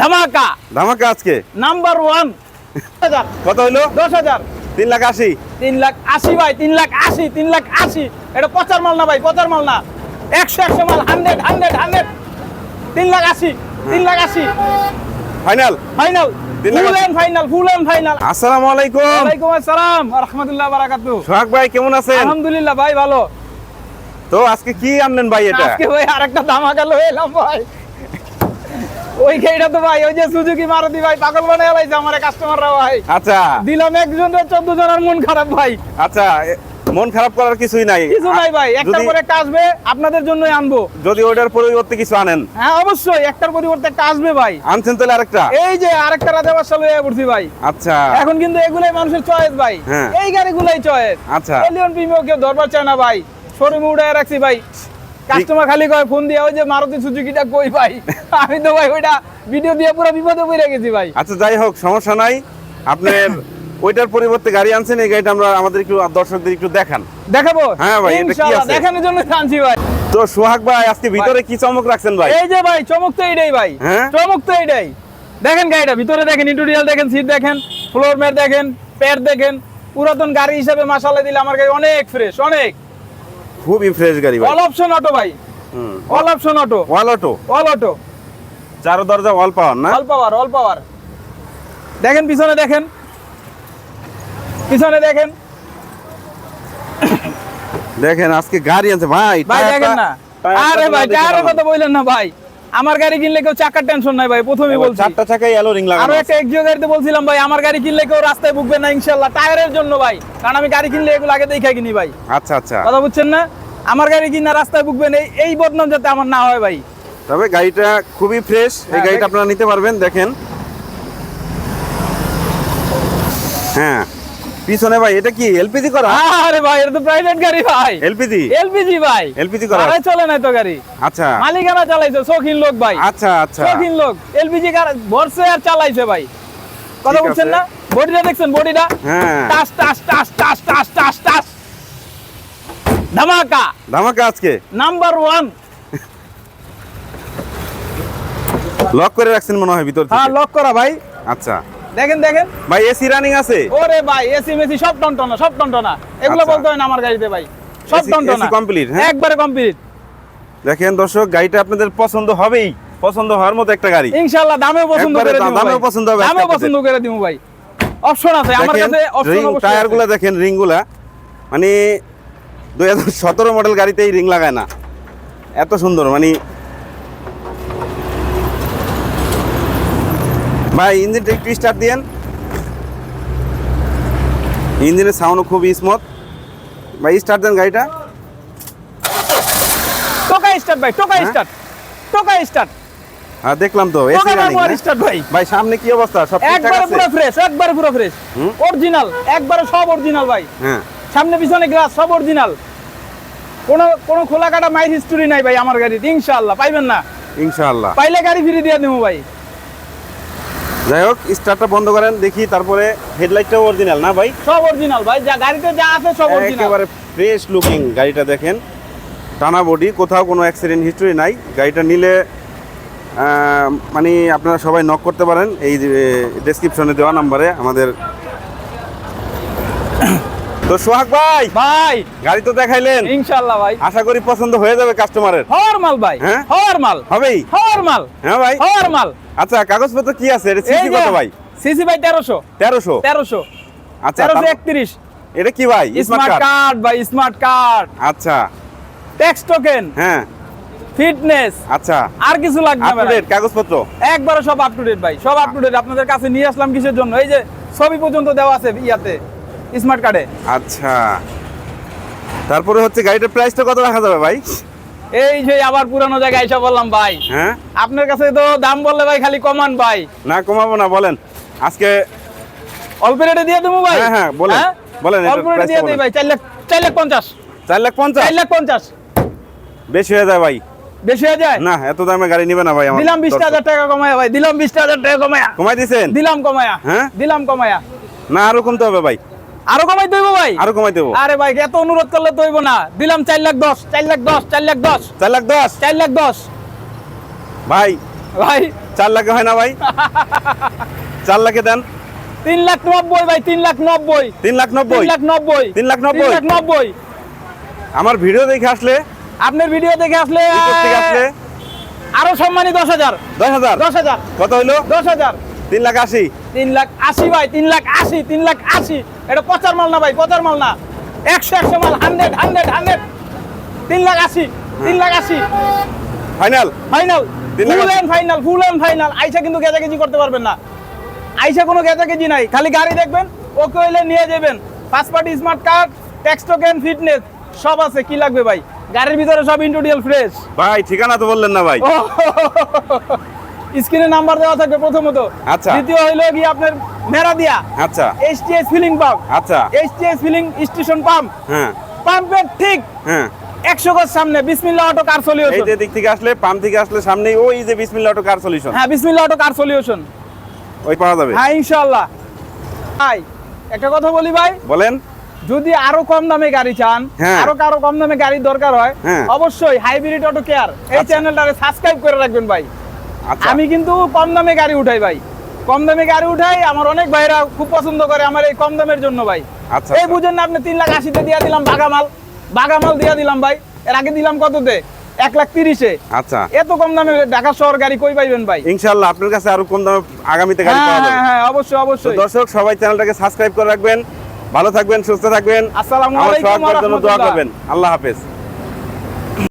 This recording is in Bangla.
ধামাকা। ধামাকা আজকে? নাম্বার ওয়ান কত হইল? দশ হাজার। তিন লাখ আশি। তিন লাখ আশি ভাই তিন লাখ আশি তিন লাখ আশি। এটা পচার মাল না ভাই পচার মাল না। একশো একশো মাল হান্ড্রেড হান্ড্রেড হান্ড্রেড তিন লাখ আশি তিন লাখ আশি। ফাইনাল ফাইনাল ফাইনাল ফাইনাল আসসালামু আলাইকুম। ওয়ালাইকুম আসসালাম রহমতুল্লাহ বারাকাতু। সোহাগ ভাই কেমন আছেন? আলহামদুলিল্লাহ ভাই ভালো। তো আজকে কি আনলেন ভাই এটা? আজকে ভাই আরেকটা ধামাকা লয়ে এলাম ভাই। ওই গাড়িটা তো ভাই ওই যে সুজুকি মারুতি ভাই পাগল বানায় লাইছে আমার কাস্টমাররা ভাই। আচ্ছা। দিলাম একজন চোদ্দ জনের মন খারাপ ভাই। আচ্ছা মন খারাপ করার কিছুই নাই। কিছু নাই ভাই একটা পরে একটা আসবে আপনাদের জন্যই আনব। যদি ওটার পরিবর্তে কিছু আনেন। হ্যাঁ অবশ্যই একটার পরিবর্তে একটা আসবে ভাই। আনছেন তাহলে আরেকটা? এই যে আরেকটা রাজা বাসা লয়ে পড়ছি ভাই। আচ্ছা। এখন কিন্তু এগুলাই মানুষের চয়েস ভাই। হ্যাঁ। এই গাড়িগুলাই চয়েস আচ্ছা। এলিয়ন প্রিমিও কেউ ধরবার চায় না ভাই। শোরুমে উড়ে রাখছি ভাই। কাস্টমার খালি কয় ফোন দিয়ে ওই যে মারুতি সুজুকিটা কই ভাই? আমি তো ভাই ওইটা ভিডিও দিয়ে পুরো বিপদে পড়ে গেছি ভাই। আচ্ছা যাই হোক সমস্যা নাই। আপনার ওইটার পরিবর্তে গাড়ি আনছেন এই গাড়িটা আমরা আমাদের একটু দর্শকদের একটু দেখান। দেখাবো? হ্যাঁ ভাই, এটা কি আছে? দেখানোর জন্য আনছি ভাই। তো সোহাগ ভাই আজকে ভিতরে কি চমক রাখছেন ভাই? এই যে ভাই চমক তো এইটাই ভাই। হ্যাঁ? চমক তো এইটাই। দেখেন গাড়িটা ভিতরে দেখেন ইন্টেরিয়াল দেখেন সিট দেখেন ফ্লোর ম্যাট দেখেন প্যাড দেখেন। পুরাতন গাড়ি হিসেবে মাসালা দিলে আমার গাড়ি অনেক ফ্রেশ অনেক। খুবই ফ্রেশ গাড়ি ভাই। অল অপশন অটো ভাই। হুম। All option auto whole auto all auto চারো দরজা অল পাওয়ার না? অল পাওয়ার অল পাওয়ার দেখেন পিছনে দেখেন। পিছনে দেখেন। দেখেন আজকে গাড়ি আছে। ভাই ভাই দেখেন না। আরে ভাই আরে কথা বললেন না ভাই। আমার গাড়ি কিনলে কেউ চাকার টেনশন নাই ভাই প্রথমে বলছি। চারটা চাকায় এলো রিং আরও লাগানো একটা এক্সিও গাড়িতে বলছিলাম ভাই আমার গাড়ি কিনলে কেউ রাস্তায় ভুগবে না ইনশাল্লাহ। টায়ারের জন্য ভাই কারণ আমি গাড়ি কিনলে এগুলো আগে দেখে কিনি ভাই। আচ্ছা আচ্ছা। কথা বুঝছেন না? আমার গাড়ি কিনা রাস্তায় ভুগবেন এই এই বদনাম যাতে আমার না হয় ভাই। তবে গাড়িটা খুবই ফ্রেশ এই হ্যাঁ, গাড়িটা আপনারা নিতে পারবেন দেখেন। হ্যাঁ। পিছনে ভাই এটা কি এলপিজি করা? আরে ভাই এটা তো প্রাইভেট গাড়ি ভাই। এলপিজি এলপিজি ভাই। এলপিজি করা। আরে চলে নাই তো গাড়ি। আচ্ছা। মালিকানা চালাইছে শৌখিন লোক ভাই। আচ্ছা আচ্ছা। শৌখিন লোক। এলপিজি কার ভরসে আর চালাইছে ভাই। কথা না? বডিটা দেখছেন বডিটা? হ্যাঁ। টাস টাস টাস টাস টাস টাস টাস। ধামাকা। ধামাকা আজকে? নাম্বার ওয়ান লক করে রাখছেন মনে হয় ভিতর হ্যাঁ লক করা ভাই। আচ্ছা। দেখেন দেখেন। ভাই এসি রানিং আছে। ওরে ভাই এসি মেসি সব টনটনা সব টনটনা। এগুলো আচ্ছা। বলতে হয় না আমার গাড়িতে ভাই। সব টনটনা। complete, হ্যাঁ? একবারে কমপ্লিট দেখেন দর্শক গাড়িটা আপনাদের পছন্দ হবেই। পছন্দ হওয়ার মতো একটা গাড়ি। ইনশাআল্লাহ দামেও পছন্দ করে দিমু দামেও পছন্দ হবে দামেও পছন্দ করে দিমু ভাই। অপশন আছে আমার কাছে অপশন আছে। গুলা দেখেন রিংগুলা মানে দুই হাজার সতেরো মডেল গাড়িতে এই রিং লাগায় না। এত সুন্দর মানে ভাই ইঞ্জিনটা একটু স্টার্ট দিয়েন। ইঞ্জিনের সাউন্ড খুবই স্মুথ ভাই স্টার্ট দেন গাড়িটা। টোকা স্টার্ট ভাই টোকা হ্যাঁ? স্টার্ট টোকা স্টার্ট হ্যাঁ দেখলাম তো এসি রানিং স্টার্ট ভাই। ভাই সামনে কি অবস্থা? সব একবারে আছে? পুরো ফ্রেশ একবারে পুরো ফ্রেশ? অরিজিনাল একবারে সব অরিজিনাল ভাই। হ্যাঁ। সামনে পিছনে গ্লাস সব অরিজিনাল কোনো কোনো খোলা কাটা মাইর হিস্টরি নাই ভাই আমার গাড়িতে ইনশাআল্লাহ পাইবেন না। ইনশাআল্লাহ। পাইলে গাড়ি ফিরে দিয়ে দেবো ভাই। যাই হোক স্টার্টটা বন্ধ করেন দেখি তারপরে হেডলাইটটাও অরিজিনাল না ভাই? সব অরিজিনাল ভাই যা গাড়িতে যা আছে সব অরিজিনাল একেবারে ফ্রেশ লুকিং গাড়িটা দেখেন। টানা বডি কোথাও কোনো অ্যাক্সিডেন্ট হিস্টরি নাই। গাড়িটা নিলে মানে আপনারা সবাই নক করতে পারেন। এই ডেসক্রিপশনে দেওয়া নাম্বারে আমাদের তো সোহাগ ভাই ভাই। গাড়ি তো দেখাইলেন। ইনশাআল্লাহ ভাই। আশা করি পছন্দ হয়ে যাবে কাস্টমারের হওয়ার মাল ভাই হ্যাঁ? হওয়ার মাল। হবেই। হওয়ার মাল। হ্যাঁ ভাই। হওয়ার মাল। আচ্ছা কাগজপত্র কি আছে? এটা সিসি কত ভাই? সিসি ভাই তেরোশো। তেরোশো? তেরোশো। আচ্ছা তেরোশো তার- একত্রিশ। এটা কি ভাই? স্মার্ট কার্ড ভাই স্মার্ট কার্ড আচ্ছা। ট্যাক্স টোকেন হ্যাঁ। ফিটনেস আচ্ছা। আর কিছু লাগবে না। কাগজপত্র? একবারে সব আপ টু ডেট ভাই সব আপ টু ডেট আপনাদের কাছে নিয়ে আসলাম কিসের জন্য? এই যে ছবি পর্যন্ত দেওয়া আছে ইয়াতে। স্মার্ট কার্ডে। আচ্ছা। তারপরে হচ্ছে গাড়িটার প্রাইসটা কত রাখা যাবে ভাই? এই যে আবার পুরানো জায়গায় এসে বললাম ভাই। হ্যাঁ? আপনার কাছে তো দাম বললে ভাই খালি কমান ভাই। না কমাবো না বলেন। আজকে অল্প রেটে দিয়ে দেবো ভাই? হ্যাঁ, হ্যাঁ, বলেন। বলেন, অল্প রেটে দিয়ে দিই ভাই চার লাখ চার লাখ পঞ্চাশ। চার লাখ পঞ্চাশ? চার লাখ পঞ্চাশ। বেশি হয়ে যায় ভাই? বেশি হয়ে যায়? না এত দামে গাড়ি নিবে না ভাই আমার দিলাম বিশ দর্শক। হাজার টাকা কমায়া ভাই দিলাম বিশ হাজার টাকা কমায়া। কমাই দিছেন? দিলাম কমায়া। হ্যাঁ? দিলাম কমায়া। না আরও কমতে হবে ভাই। আরও কমাই দেবো ভাই আরও কমাই দেবো আরে ভাই এত অনুরোধ করলে তো না দিলাম চার লাখ দশ চার লাখ দশ চার লাখ দশ চার লাখ দশ চার লাখ দশ ভাই ভাই চার লাখে হয় না ভাই চার লাখে দেন তিন লাখ নব্বই ভাই তিন লাখ নব্বই তিন লাখ নব্বই লাখ নব্বই তিন লাখ নব্বই? লাখ নব্বই আমার ভিডিও দেখে আসলে আপনার ভিডিও দেখে আসলে আরও সম্মানী দশ হাজার দশ হাজার দশ হাজার কত হইল দশ হাজার তিন লাখ আশি তিন লাখ আশি ভাই তিন লাখ আশি তিন লাখ আশি এটা পচার মাল না ভাই পচার মাল না। একশো একশো মাল হান্ড্রেড হান্ড্রেড হান্ড্রেড তিন লাখ আশি তিন লাখ আশি। Final final full. And final full and final আইসা কিন্তু গেজাগেজি করতে পারবেন না। আইসা কোনো গেজাগেজি নাই। খালি গাড়ি দেখবেন ওকে হইলে নিয়ে যাবেন। পাঁচ party smart card tax token fitness সব আছে। কি লাগবে ভাই? গাড়ির ভিতরে সব ইন্টোডিয়াল ফ্রেশ ভাই ঠিকানা তো বললেন না ভাই। স্ক্রিনে নাম্বার দেওয়া থাকবে প্রথমত। আচ্ছা। দ্বিতীয় হইল কি আপনার মেরা দিয়া। আচ্ছা। এইচটিএস ফিলিং পাম্প আচ্ছা। এইচটিএস ফিলিং স্টেশন পাম্প হ্যাঁ। পাম্পের ঠিক হ্যাঁ। একশো গজ সামনে বিসমিল্লা অটো কার এই সলিউশন যে দিক থেকে আসলে পাম্প থেকে আসলে সামনেই ওই যে বিসমিল্লাহ অটো কার সলিউশন হ্যাঁ বিসমিল্লা অটো কার সলিউশন ওই পাওয়া যাবে। হ্যাঁ ইনশাআল্লাহ। ভাই একটা কথা বলি ভাই। বলেন। যদি আরও কম দামে গাড়ি চান হ্যাঁ। আরও কারও কম দামে গাড়ির দরকার হয় হ্যাঁ। অবশ্যই হাইব্রিড অটো কেয়ার এই। চ্যানেলটারে সাবস্ক্রাইব করে রাখবেন ভাই। আমি কিন্তু কম দামে গাড়ি উঠাই ভাই। কম দামে গাড়ি উঠাই আমার অনেক ভাইরা খুব পছন্দ করে আমার এই কম দামের জন্য ভাই। আচ্ছা এই বুঝেন না আপনি তিন লাখ আশিতে দিয়ে দিলাম বাগামাল। বাগামাল দিয়ে দিলাম ভাই। এর আগে দিলাম কততে? এক লাখ তিরিশে। আচ্ছা। এত কম দামে ঢাকা শহর গাড়ি কই পাইবেন ভাই? ইনশাআল্লাহ আপনার কাছে আরও কম দামে আগামীতে গাড়ি হ্যাঁ পাওয়া হ্যাঁ যাবে হ্যাঁ অবশ্যই অবশ্যই। দর্শক সবাই চ্যানেলটাকে সাবস্ক্রাইব করে রাখবেন ভালো থাকবেন সুস্থ থাকবেন। আসসালামু আলাইকুম দোয়া ওয়া রাহমাতুল্লাহ। করবেন। আল্লাহ হাফেজ।